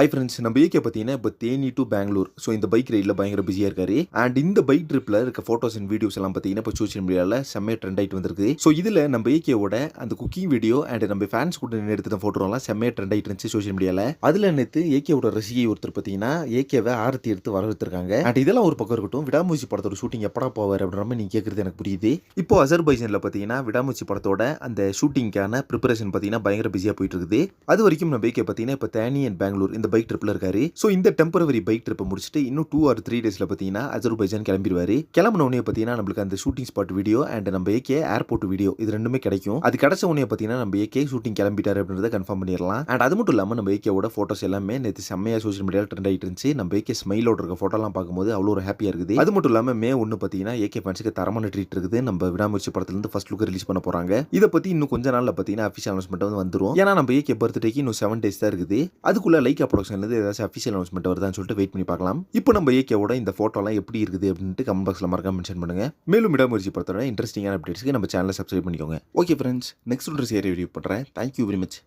Hi friends நம்ம AK பார்த்தீங்கன்னா இப்போ தேனி டு பெங்களூர் ஸோ இந்த பைக் ரைடில் பயங்கர பிஸியாக இருக்காரு. அண்ட் இந்த பைக் ட்ரிப்பில் இருக்க ஃபோட்டோஸ் அண்ட் வீடியோஸ் எல்லாம் பார்த்தீங்கன்னா இப்போ சோஷியல் மீடியாவில் செம்மையாக ட்ரெண்ட் ஆகிட்டு வந்திருக்கு. ஸோ இதில் நம்ம ஏகேவோட அந்த குக்கிங் வீடியோ அண்ட் நம்ம ஃபேன்ஸ் கூட நின்று எடுத்த ஃபோட்டோலாம் செம்மையாக ட்ரெண்ட் ஆகிட்டு இருந்துச்சு சோஷியல் மீடியாவில் அதில் நேற்று ஏகேவோட ரசிகை ஒருத்தர் பார்த்தீங்கன்னா ஏகேவை ஆரத்தி எடுத்து வரவேற்றிருக்காங்க. அண்ட் இதெல்லாம் ஒரு பக்கம் இருக்கட்டும். விடாமூச்சி படத்தோட ஷூட்டிங் எப்படா போவார் அப்படின்ற மாதிரி நீங்கள் கேட்குறது எனக்கு புரியுது. இப்போ அசர்பைஜனில் பார்த்தீங்கன்னா விடாமூச்சி படத்தோட அந்த ஷூட்டிங்க்கான ப்ரிப்பரேஷன் பார்த்தீங்கன்னா பயங்கர பிஸியாக போயிட்டு இருக்குது. அது வரைக்கும் நம்ம பைக்கை பார்த்தீங்கன்னா இப்போ தேனி அண்ட் பெங்களூர் இந்த பைக் ட்ரிப்பில் இருக்காரு. ஸோ இந்த டெம்பரவரி பைக் ட்ரிப்பை முடிச்சுட்டு இன்னும் டூ ஆர் த்ரீ டேஸில் பார்த்தீங்கன்னா அஜர்பைஜான் கிளம்பிடுவார். கிளம்பின உடனே பார்த்தீங்கன்னா நம்மளுக்கு அந்த ஷூட்டிங் ஸ்பாட் வீடியோ அண்ட் நம்ம ஏகே ஏர்போர்ட் வீடியோ இது ரெண்டுமே கிடைக்கும். அது கிடைச்ச உடனே பார்த்தீங்கன்னா நம்ம ஏகே ஷூட்டிங் கிளம்பிட்டாரு அப்படின்றத கன்ஃபார்ம் பண்ணிடலாம். அண்ட் அது மட்டும் இல்லாமல் நம்ம ஏகேவோட ஃபோட்டோஸ் எல்லாமே நேற்று செம்மையாக சோஷியல் மீடியாவில் ட்ரெண்ட் ஆகிட்டு இருந்துச்சு. நம்ம ஏகே ஸ்மைலோட இருக்க ஃபோட்டோலாம் பார்க்கும்போது அவ்வளோ ஒரு ஹாப்பியாக இருக்குது. அது மட்டும் இல்லாமல் மே ஒன்று பார்த்தீங்கன்னா ஏகே ஃபேன்ஸுக்கு தரமான ட்ரீட் இருக்குது. நம்ம விடாமுயற்சி படத்துலேருந்து ஃபர்ஸ்ட் லுக் ரிலீஸ் பண்ண போகிறாங்க இதை பற்றி இன்னும் கொஞ்ச நாளில் பார்த்தீங்கன்னா அஃபிஷியல் அனௌன்ஸ்மெண்ட் வந்து வந்துரும். ஏன்னா நம்ம ஏகே பர்த்டேக்கு இன்னும் செவன் டேஸ் தான் இருக்குது. அதுக்குள்ளே லைக் ப்ரொடக்ஷன்லேருந்து ஏதாச்சும் அஃபிஷியல் அனௌன்ஸ்மெண்ட் வருதான்னு சொல்லிட்டு வெயிட் பண்ணி பார்க்கலாம். இப்போ நம்ம ஏகேவோட இந்த ஃபோட்டோலாம் எப்படி இருக்குது அப்படின்ட்டு கமெண்ட் பாக்ஸில் மறக்காம மென்ஷன் பண்ணுங்க. மேலும் விடாமுயற்சி படத்தோட இன்ட்ரெஸ்டிங்கான அப்டேட்ஸ்க்கு நம்ம சேனலை சப்ஸ்கிரைப் பண்ணிக்கோங்க. ஓகே ஃப்ரெண்ட்ஸ் நெக்ஸ்ட் ஒன்று சேரி ரிவ்யூ பண்ணுறேன் தேங்க்யூ வெரி மச்